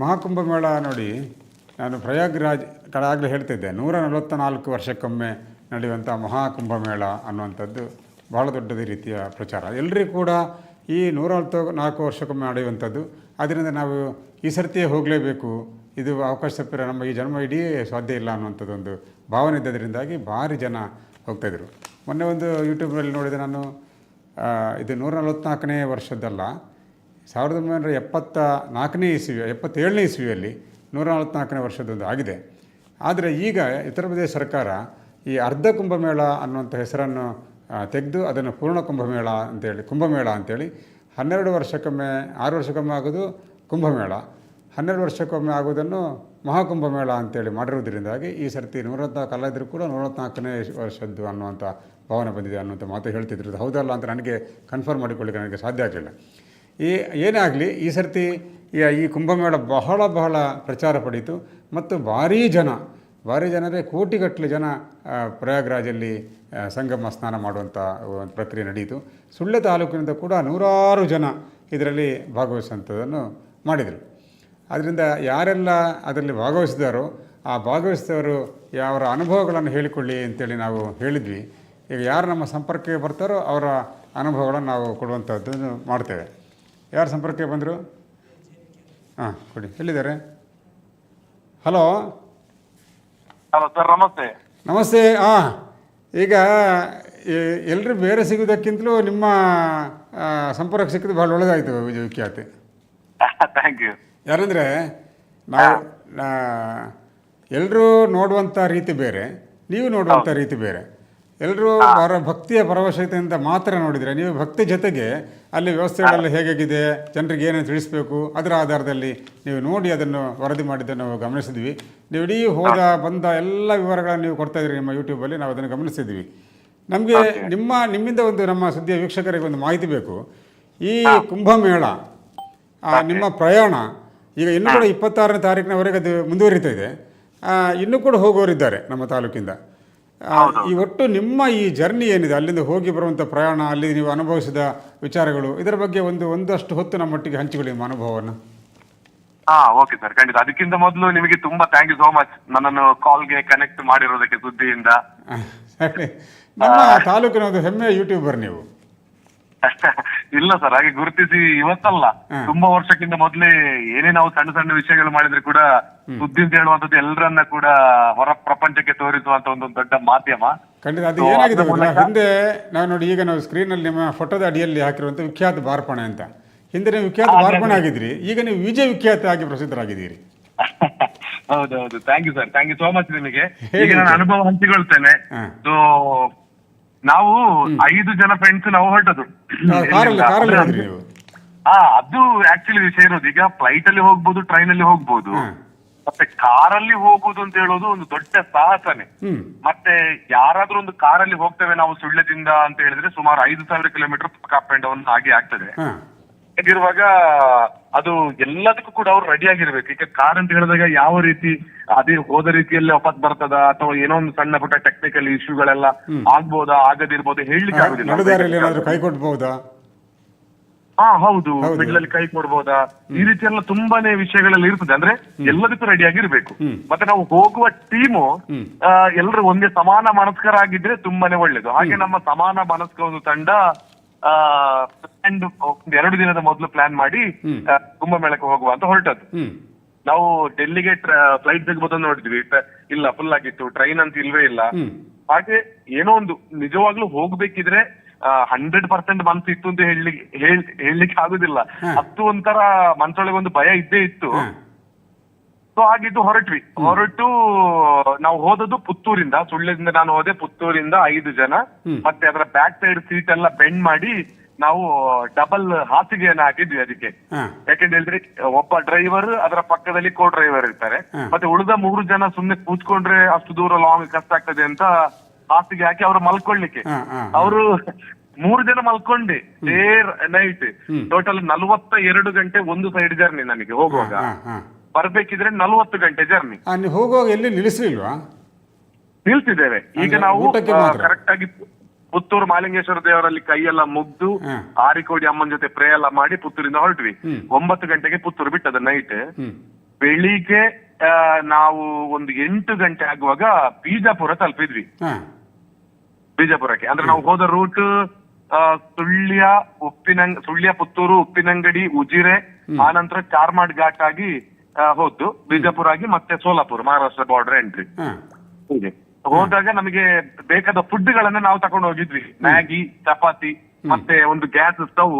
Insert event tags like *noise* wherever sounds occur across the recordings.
ಮಹಾಕುಂಭಮೇಳ ನೋಡಿ ನಾನು ಪ್ರಯಾಗ್ರಾಜ್ ಕಡಾಗಲೇ ಹೇಳ್ತಿದ್ದೆ. ನೂರ ನಲವತ್ತ ನಾಲ್ಕು ವರ್ಷಕ್ಕೊಮ್ಮೆ ನಡೆಯುವಂಥ ಮಹಾಕುಂಭಮೇಳ ಅನ್ನುವಂಥದ್ದು ಬಹಳ ದೊಡ್ಡದ ರೀತಿಯ ಪ್ರಚಾರ. ಎಲ್ಲರಿಗೂ ಕೂಡ ಈ ನೂರ ನಲವತ್ತು ನಾಲ್ಕು ವರ್ಷಕ್ಕೊಮ್ಮೆ ನಡೆಯುವಂಥದ್ದು, ಅದರಿಂದ ನಾವು ಈ ಸರ್ತಿಯೇ ಹೋಗಲೇಬೇಕು. ಇದು ಅವಕಾಶ ತಪ್ಪಿರ ನಮ್ಮ ಈ ಜನ್ಮ ಇಡೀ ಸಾಧ್ಯ ಇಲ್ಲ ಅನ್ನುವಂಥದ್ದೊಂದು ಭಾವನೆ ಇದ್ದದರಿಂದಾಗಿ ಭಾರಿ ಜನ ಹೋಗ್ತಾಯಿದ್ರು ಮೊನ್ನೆ ಒಂದು ಯೂಟ್ಯೂಬ್ನಲ್ಲಿ ನೋಡಿದೆ ನಾನು ಇದು ನೂರ ನಲವತ್ತ್ನಾಲ್ಕನೇ ವರ್ಷದ್ದಲ್ಲ. ಸಾವಿರದ ಒಂಬೈನೂರ ಎಪ್ಪತ್ತ ನಾಲ್ಕನೇ ಇಸ್ವಿ ಎಪ್ಪತ್ತೇಳನೇ ಇಸ್ವಿಯಲ್ಲಿ ನೂರ ನಲವತ್ತ್ನಾಲ್ಕನೇ ವರ್ಷದೊಂದು ಆಗಿದೆ. ಆದರೆ ಈಗ ಉತ್ತರ ಪ್ರದೇಶ ಸರ್ಕಾರ ಈ ಅರ್ಧ ಕುಂಭಮೇಳ ಅನ್ನುವಂಥ ಹೆಸರನ್ನು ತೆಗೆದು ಅದನ್ನು ಪೂರ್ಣ ಕುಂಭಮೇಳ ಅಂತೇಳಿ ಕುಂಭಮೇಳ ಅಂತೇಳಿ ಹನ್ನೆರಡು ವರ್ಷಕ್ಕೊಮ್ಮೆ, ಆರು ವರ್ಷಕ್ಕೊಮ್ಮೆ ಆಗೋದು ಕುಂಭಮೇಳ. ಹನ್ನೆರಡು ವರ್ಷಕ್ಕೊಮ್ಮೆ ಆಗುವುದನ್ನು ಮಹಾಕುಂಭಮೇಳ ಅಂತೇಳಿ ಮಾಡಿರುವುದರಿಂದಾಗಿ ಈ ಸರ್ತಿ ನೂರತ್ನಾಲ್ಕು ಕಲಾವಿದರು ಕೂಡ ನೂರತ್ನಾಲ್ಕನೇ ವರ್ಷದ್ದು ಅನ್ನುವಂಥ ಭಾವನೆ ಬಂದಿದೆ ಅನ್ನುವಂಥ ಮಾತು ಹೇಳ್ತಿದ್ರು. ಹೌದಲ್ಲ ಅಂತ ನನಗೆ ಕನ್ಫರ್ಮ್ ಮಾಡಿಕೊಳ್ಳಿಕ್ಕೆ ನನಗೆ ಸಾಧ್ಯ ಆಗಲಿಲ್ಲ. ಈ ಏನೇ ಆಗಲಿ, ಈ ಸರ್ತಿ ಈ- ಕುಂಭಮೇಳ ಬಹಳ ಬಹಳ ಪ್ರಚಾರ ಪಡೀತು. ಮತ್ತು ಭಾರೀ ಜನ, ಭಾರಿ ಜನರೇ ಕೋಟಿಗಟ್ಟಲೆ ಜನ ಪ್ರಯಾಗ್ರಾಜಲ್ಲಿ ಸಂಗಮ ಸ್ನಾನ ಮಾಡುವಂಥ ಒಂದು ಪ್ರಕ್ರಿಯೆ ನಡೆಯಿತು ಸುಳ್ಯ ತಾಲೂಕಿನಿಂದ ಕೂಡ ನೂರಾರು ಜನ ಇದರಲ್ಲಿ ಭಾಗವಹಿಸುವಂಥದ್ದನ್ನು ಮಾಡಿದರು. ಅದರಿಂದ ಯಾರೆಲ್ಲ ಅದರಲ್ಲಿ ಭಾಗವಹಿಸಿದಾರೋ, ಆ ಭಾಗವಹಿಸಿದವರು ಅವರ ಅನುಭವಗಳನ್ನು ಹೇಳಿಕೊಳ್ಳಿ ಅಂತೇಳಿ ನಾವು ಹೇಳಿದ್ವಿ. ಈಗ ಯಾರು ನಮ್ಮ ಸಂಪರ್ಕಕ್ಕೆ ಬರ್ತಾರೋ ಅವರ ಅನುಭವಗಳನ್ನು ನಾವು ಕೊಡುವಂಥದ್ದನ್ನು ಮಾಡ್ತೇವೆ. ಯಾರು ಸಂಪರ್ಕಕ್ಕೆ ಬಂದರು? ಹಾಂ ಕೊಡಿ. ಎಲ್ಲಿದ್ದಾರೆ? ಹಲೋ? ಹಲೋ ಸರ್ ನಮಸ್ತೆ. ನಮಸ್ತೆ. ಹಾಂ ಈಗ ಎಲ್ಲರೂ ಬೇರೆ ಸಿಗೋದಕ್ಕಿಂತಲೂ ನಿಮ್ಮ ಸಂಪರ್ಕ ಸಿಕ್ಕಿದ್ದು ಭಾಳ ಒಳ್ಳೆಯದಾಯಿತು ವಿಜಯ ವಿಖ್ಯಾತಿ. ಥ್ಯಾಂಕ್ *laughs* ಯು ಯಾರಂದರೆ ನಾವು ಎಲ್ಲರೂ ನೋಡುವಂಥ ರೀತಿ ಬೇರೆ ನೀವು ನೋಡುವಂಥ ರೀತಿ ಬೇರೆ. ಎಲ್ಲರೂ ಅವರ ಭಕ್ತಿಯ ಪರವಶತೆಯಿಂದ ಮಾತ್ರ ನೋಡಿದರೆ ನೀವು ಭಕ್ತಿ ಜೊತೆಗೆ ಅಲ್ಲಿ ವ್ಯವಸ್ಥೆಗಳೆಲ್ಲ ಹೇಗಾಗಿದೆ ಜನರಿಗೆ ಏನೇನು ತಿಳಿಸಬೇಕು ಅದರ ಆಧಾರದಲ್ಲಿ ನೀವು ನೋಡಿ ಅದನ್ನು ವರದಿ ಮಾಡಿದ್ದನ್ನು ನಾವು ಗಮನಿಸಿದ್ವಿ. ನೀವು ಇಡೀ ಹೋದ ಬಂದ ಎಲ್ಲ ವಿವರಗಳನ್ನು ನೀವು ಕೊಡ್ತಾ ಇದ್ರಿ ನಿಮ್ಮ ಯೂಟ್ಯೂಬಲ್ಲಿ ನಾವು ಅದನ್ನು ಗಮನಿಸಿದ್ವಿ. ನಮಗೆ ನಿಮ್ಮ ನಿಮ್ಮಿಂದ ಒಂದು ನಮ್ಮ ಸುದ್ದಿಯ ವೀಕ್ಷಕರಿಗೆ ಒಂದು ಮಾಹಿತಿ ಬೇಕು. ಈ ಕುಂಭಮೇಳ ಆ, ನಿಮ್ಮ ಪ್ರಯಾಣ ಈಗ ಇನ್ನೂ ಕೂಡ ಇಪ್ಪತ್ತಾರನೇ ತಾರೀಕಿನವರೆಗೆ ಅದು ಮುಂದುವರಿತಾ ಇದೆ. ಇನ್ನೂ ಕೂಡ ಹೋಗೋರಿದ್ದಾರೆ ನಮ್ಮ ತಾಲೂಕಿಂದ. ಈ ಒಟ್ಟು ನಿಮ್ಮ ಈ ಜರ್ನಿ ಏನಿದೆ? ಅಲ್ಲಿಂದ ಹೋಗಿ ಬರುವಂತ ಪ್ರಯಾಣ ಅಲ್ಲಿ ನೀವು ಅನುಭವಿಸಿದ ವಿಚಾರಗಳು ಇದರ ಬಗ್ಗೆ ಒಂದು ಒಂದಷ್ಟು ಹೊತ್ತು ನಮ್ಮೊಟ್ಟಿಗೆ ಹಂಚಿಕೊಳ್ಳಿ ನಿಮ್ಮ ಅನುಭವವನ್ನು. ಹಾ ಓಕೆ ಸರ್ ಖಂಡಿತ. ಅದಕ್ಕಿಂತ ಮೊದಲು ನಿಮಗೆ ತುಂಬಾ ಥ್ಯಾಂಕ್ ಯು ಸೋ ಮಚ್ ನನ್ನನ್ನು ಕಾಲ್ಗೆ ಕನೆಕ್ಟ್ ಮಾಡಿರೋದಕ್ಕೆ ಸುದ್ದಿಯಿಂದ. *laughs* ನಮ್ಮ ತಾಲೂಕಿನ ಒಂದು ಹೆಮ್ಮೆಯ ಯೂಟ್ಯೂಬರ್ ನೀವು. ಇಲ್ಲ ಸರ್ ಹಾಗೆ ಗುರುತಿಸಿ ಇವತ್ತಲ್ಲ. ತುಂಬಾ ವರ್ಷಕ್ಕಿಂತ ಮೊದಲೇ ಏನೇ ನಾವು ಸಣ್ಣ ಸಣ್ಣ ವಿಷಯಗಳು ಮಾಡಿದ್ರೆ ಕೂಡ ಸುದ್ದಿ ಅಂತ ಹೇಳುವಂತದ್ದು ಎಲ್ಲರನ್ನ ಕೂಡ ಹೊರ ಪ್ರಪಂಚಕ್ಕೆ ತೋರಿಸುವಂತ ಒಂದು ದೊಡ್ಡ ಮಾಧ್ಯಮ. ಖಂಡಿತ ಅದು ಏನಾಗಿದೆ ಗೊತ್ತಾ? ಹಿಂದೆ ನಾವು ನೋಡಿ ಈಗ ನಾವು ಸ್ಕ್ರೀನ್ ಅಲ್ಲಿ ನಿಮ್ಮ ಫೋಟೋದ ಅಡಿಯಲ್ಲಿ ಹಾಕಿರುವಂತ ವಿಖ್ಯಾತ ಬಾರ್ಪಣೆ ಅಂತ. ಹಿಂದೆ ನೀವು ವಿಖ್ಯಾತ ಬಾರ್ಪಣೆ ಆಗಿದ್ರಿ ಈಗ ನೀವು ವಿಜಯ ವಿಖ್ಯಾತ ಆಗಿ ಪ್ರಸಿದ್ಧರಾಗಿದ್ದೀರಿ. ಹೌದೌದು thank you sir thank you so much ನಿಮಗೆ. ಹೇಳಿ ಈಗ ನಾನು ಅನುಭವ ಹಂಚಿಕೊಳ್ತೇನೆ. ಹಾ. ಸೊ ನಾವು ಐದು ಜನ ಫ್ರೆಂಡ್ಸ್ ನಾವು ಹೊರಟದು ಕಾರಲ್ಲಿ ಕಾರಲ್ಲಿ ಹೋದ್ರಿ ನೀವು. ಹಾ ಅದು ಆಕ್ಚುಲಿ ವಿಷಯ ಇರೋದು. ಈಗ ಫ್ಲೈಟ್ ಅಲ್ಲಿ ಹೋಗ್ಬೋದು ಟ್ರೈನ್ ಅಲ್ಲಿ ಹೋಗ್ಬೋದು. ಮತ್ತೆ ಕಾರಲ್ಲಿ ಹೋಗುದು ಅಂತ ಹೇಳೋದು ಒಂದು ದೊಡ್ಡ ಸಾಹಸನೆ. ಹ್ಮ್. ಮತ್ತೆ ಯಾರಾದ್ರೂ ಒಂದು ಕಾರಲ್ಲಿ ಹೋಗ್ತೇವೆ ನಾವು ಸುಳ್ಳ್ಯದಿಂದ ಅಂತ ಹೇಳಿದ್ರೆ ಸುಮಾರು ಐದು ಸಾವಿರ ಕಿಲೋಮೀಟರ್ ಅಪ್ ಅಂಡ್ ಡೌನ್ ಹಾಗೆ ಆಗ್ತದೆ. ಹಾ. ಹಾಗಿರುವಾಗ ಅದು ಎಲ್ಲದಕ್ಕೂ ಕೂಡ ಅವ್ರು ರೆಡಿ ಆಗಿರ್ಬೇಕು. ಈಗ ಕಾರ್ ಅಂತ ಹೇಳಿದಾಗ ಯಾವ ರೀತಿ ಅದೇ ಹೋದ ರೀತಿಯಲ್ಲಿ ವಾಪಸ್ ಬರ್ತದ ಅಥವಾ ಏನೋ ಒಂದು ಸಣ್ಣ ಪುಟ್ಟ ಟೆಕ್ನಿಕಲ್ ಇಶ್ಯೂಗಳೆಲ್ಲ ಆಗ್ಬೋದಾ ಆಗದಿರ್ಬೋದು ಹೇಳಲಿಕ್ಕೆ ಆಗುದಿಲ್ಲ. ಹಾ ಹೌದು. ಮಿಡ್ಲ್ ಅಲ್ಲಿ ಕೈ ಕೊಡ್ಬೋದಾ? ಈ ರೀತಿ ಎಲ್ಲ ತುಂಬಾನೇ ವಿಷಯಗಳಲ್ಲಿ ಇರ್ತದೆ. ಅಂದ್ರೆ ಎಲ್ಲದಕ್ಕೂ ರೆಡಿ ಆಗಿರ್ಬೇಕು. ಮತ್ತೆ ನಾವು ಹೋಗುವ ಟೀಮು ಎಲ್ಲರೂ ಒಂದೇ ಸಮಾನ ಮನಸ್ಕರಾಗಿದ್ರೆ ತುಂಬಾನೇ ಒಳ್ಳೇದು. ಹಾಗೆ ನಮ್ಮ ಸಮಾನ ಮನಸ್ಕ ಒಂದು ತಂಡ ಒಂದು ಎರಡು ದಿನದ ಮೊದಲು ಪ್ಲಾನ್ ಮಾಡಿ ಕುಂಭಮೇಳಕ್ಕೆ ಹೋಗುವ ಅಂತ ಹೊರಟದ್ದು. ನಾವು ಡೆಲ್ಲಿಗೆ ಫ್ಲೈಟ್ ಸಿಗಬಹುದು ಅಂತ ನೋಡಿದ್ವಿ. ಇಲ್ಲ ಫುಲ್ ಆಗಿತ್ತು. ಟ್ರೈನ್ ಅಂತ ಇಲ್ವೇ ಇಲ್ಲ. ಹಾಗೆ ಏನೋ ಒಂದು ನಿಜವಾಗ್ಲೂ ಹೋಗ್ಬೇಕಿದ್ರೆ ಹಂಡ್ರೆಡ್ ಪರ್ಸೆಂಟ್ ಮನ್ಸು ಇತ್ತು ಅಂತ ಹೇಳಿ ಹೇಳ್ಲಿಕ್ಕೆ ಹೇಳಲಿಕ್ಕೆ ಆಗುದಿಲ್ಲ. ಹತ್ತು ಒಂಥರ ಮನ್ಸೊಳಗೆ ಒಂದು ಭಯ ಇದ್ದೇ ಇತ್ತು. ಸೊ ಹಾಗಿದ್ದು ಹೊರಟ್ವಿ. ಹೊರಟು ನಾವು ಹೋದದ್ದು ಪುತ್ತೂರಿಂದ. ಸುಳ್ಳಿಂದ ನಾನು ಹೋದೆ ಪುತ್ತೂರಿಂದ ಐದು ಜನ. ಮತ್ತೆ ಅದರ ಬ್ಯಾಕ್ ಸೈಡ್ ಸೀಟ್ ಎಲ್ಲ ಬೆಂಡ್ ಮಾಡಿ ನಾವು ಡಬಲ್ ಹಾಸಿಗೆಯನ್ನ ಹಾಕಿದ್ವಿ ಅದಕ್ಕೆ. ಯಾಕೆಂತ ಹೇಳಿದ್ರೆ ಒಬ್ಬ ಡ್ರೈವರ್ ಅದರ ಪಕ್ಕದಲ್ಲಿ ಕೋ ಡ್ರೈವರ್ ಇರ್ತಾರೆ ಮತ್ತೆ ಉಳಿದ ಮೂರು ಜನ ಸುಮ್ನೆ ಕೂತ್ಕೊಂಡ್ರೆ ಅಷ್ಟು ದೂರ ಲಾಂಗ್ ಕಷ್ಟ ಆಗ್ತದೆ ಅಂತ ಹಾಸಿಗೆ ಹಾಕಿ ಅವ್ರು ಮಲ್ಕೊಳ್ಳಿಕ್ಕೆ ಅವರು ಮೂರು ಜನ ಮಲ್ಕೊಂಡೆ. ಡೇ ನೈಟ್ ಟೋಟಲ್ ನಲವತ್ತ ಎರಡು ಗಂಟೆ ಒಂದು ಸೈಡ್ ಜರ್ನಿ ನನಗೆ ಹೋಗುವಾಗ. ಬರ್ಬೇಕಿದ್ರೆ ನಲ್ವತ್ತು ಗಂಟೆ ಜರ್ನಿ ಆ, ನೀವು ಹೋಗುವಾಗ ಎಲ್ಲಿ ನಿಲ್ಲಿಸ್ಲಿಲ್ವಾ? ನಿಲ್ಸಿದ್ದೇವೆ ಈಗ ಅಂದ್ರೆ ನಾವು ಊಟಕ್ಕೆ ಮಾತ್ರ? ಕರೆಕ್ಟ್ ಆಗಿ ಪುತ್ತೂರು ಮಾಲಿಂಗೇಶ್ವರ ದೇವರಲ್ಲಿ ಕೈಯೆಲ್ಲ ಮುಗ್ದು ಹಾ. ಆರಿಕೋಡಿ ಅಮ್ಮನ ಜೊತೆ ಪ್ರೇ ಎಲ್ಲ ಮಾಡಿ ಪುತ್ತೂರಿಂದ ಹೊರಟ್ವಿ. ಒಂಬತ್ತು ಗಂಟೆಗೆ ಪುತ್ತೂರು ಬಿಟ್ಟದ ನೈಟ್ ಹ್ಮ್. ಬೆಳಿಗ್ಗೆ ಆ, ನಾವು ಒಂದು ಎಂಟು ಗಂಟೆ ಆಗುವಾಗ ಬೀಜಾಪುರ ತಲುಪಿದ್ವಿ. ಬೀಜಾಪುರಕ್ಕೆ ಬಿಜಾಪುರಕ್ಕೆ. ಅಂದ್ರೆ ನಾವು ಹೋದ ರೂಟ್ ಸುಳ್ಯ ಉಪ್ಪಿನಂಗ್ ಸುಳ್ಯ ಪುತ್ತೂರು ಉಪ್ಪಿನಂಗಡಿ ಉಜಿರೆ ಆನಂತರ ಚಾರ್ಮಾಡ್ ಘಾಟ್ ಆಗಿ ಆ, ಹೋದ್ದು. ಬಿಜಾಪುರ ಆಗಿ ಮತ್ತೆ ಸೋಲಾಪುರ ಮಹಾರಾಷ್ಟ್ರ ಬಾರ್ಡರ್ ಎಂಟ್ರಿ ಹೋದಾಗ ನಮಗೆ ಬೇಕಾದ ಫುಡ್ ಗಳನ್ನ ನಾವು ತಕೊಂಡು ಹೋಗಿದ್ವಿ. ಮ್ಯಾಗಿ ಚಪಾತಿ ಮತ್ತೆ ಒಂದು ಗ್ಯಾಸ್ ಸ್ಟವ್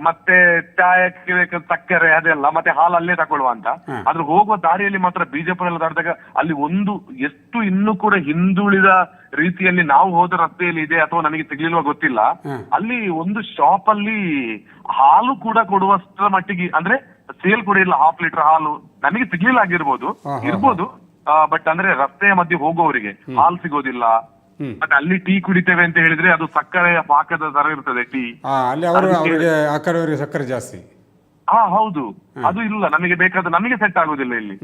ಮತ್ತೆ ಚಾಯಕ್ಕೆ ಬೇಕಾದ ಸಕ್ಕರೆ ಅದೆಲ್ಲ ಮತ್ತೆ ಹಾಲು ಅಲ್ಲೇ ತಗೊಳ್ಳುವ ಅಂತ. ಆದ್ರೆ ಹೋಗುವ ದಾರಿಯಲ್ಲಿ ಮಾತ್ರ ಬಿಜೆಪಿ ಎಲ್ಲ ದಾಟಿದಾಗ ಅಲ್ಲಿ ಒಂದು ಎಷ್ಟು ಇನ್ನೂ ಕೂಡ ಹಿಂದುಳಿದ ರೀತಿಯಲ್ಲಿ ನಾವು ಹೋದ ರಸ್ತೆಯಲ್ಲಿ ಇದೆ ಅಥವಾ ನನಗೆ ಸಿಗ್ಲಿಲ್ವಾ ಗೊತ್ತಿಲ್ಲ. ಅಲ್ಲಿ ಒಂದು ಶಾಪ್ ಅಲ್ಲಿ ಹಾಲು ಕೂಡ ಕೊಡುವಷ್ಟರ ಮಟ್ಟಿಗೆ ಅಂದ್ರೆ ಸೇಲ್ ಕೂಡ ಇಲ್ಲ ಹಾಫ್ ಲೀಟರ್ ಹಾಲು. ನಮಗೆ ಸಿಗ್ಲಿಲ್ಲ ಆಗಿರ್ಬೋದು ಇರ್ಬೋದು. ಬಟ್ ಅಂದ್ರೆ ರಸ್ತೆಯ ಮಧ್ಯೆ ಹೋಗುವವರಿಗೆ ಹಾಲು ಸಿಗೋದಿಲ್ಲ. ಬಟ್ ಮತ್ತೆ ಅಲ್ಲಿ ಟೀ ಕುಡಿತೇವೆ ಅಂತ ಹೇಳಿದ್ರೆ ಅದು ಸಕ್ಕರೆಯ ಪಾಕದ ತರ ಇರ್ತದೆ ಟೀ. ಹಾಂ ಅಲ್ಲಿ ಅವರು ಅವರಿಗೆ ಆ ಕಡೆಯವರಿಗೆ ಸಕ್ಕರೆ ಜಾಸ್ತಿ. ಹಾ ಹೌದು. ಅದು ಇಲ್ಲ ನಮಗೆ ಬೇಕಾದ ನಮಗೆ ಸೆಟ್ ಆಗುದಿಲ್ಲ ಇಲ್ಲಿ.